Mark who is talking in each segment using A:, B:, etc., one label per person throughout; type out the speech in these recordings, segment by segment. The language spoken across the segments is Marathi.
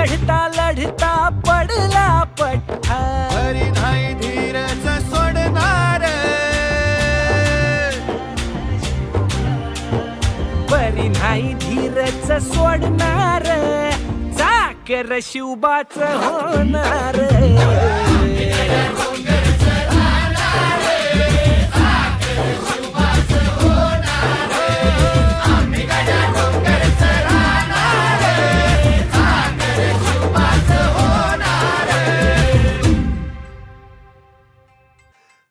A: लढता लढता पडला पठ्ठा. हरी नाही धीरच सोडणार.
B: परी नाही धीरच सोडणार. चाकर शिवबाच होणार.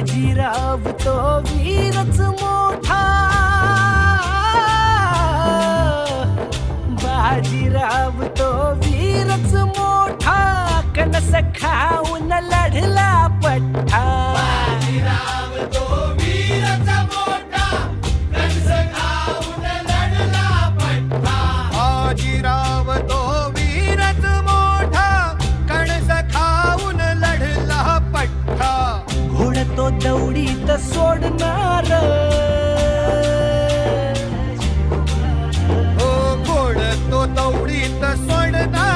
B: बाजीराव तो वीरच मोठा. बाजीराव तो वीरच मोठा. कनसखा दौडीत सोडणार.
A: हो गोड तो दौडीत सोडणार.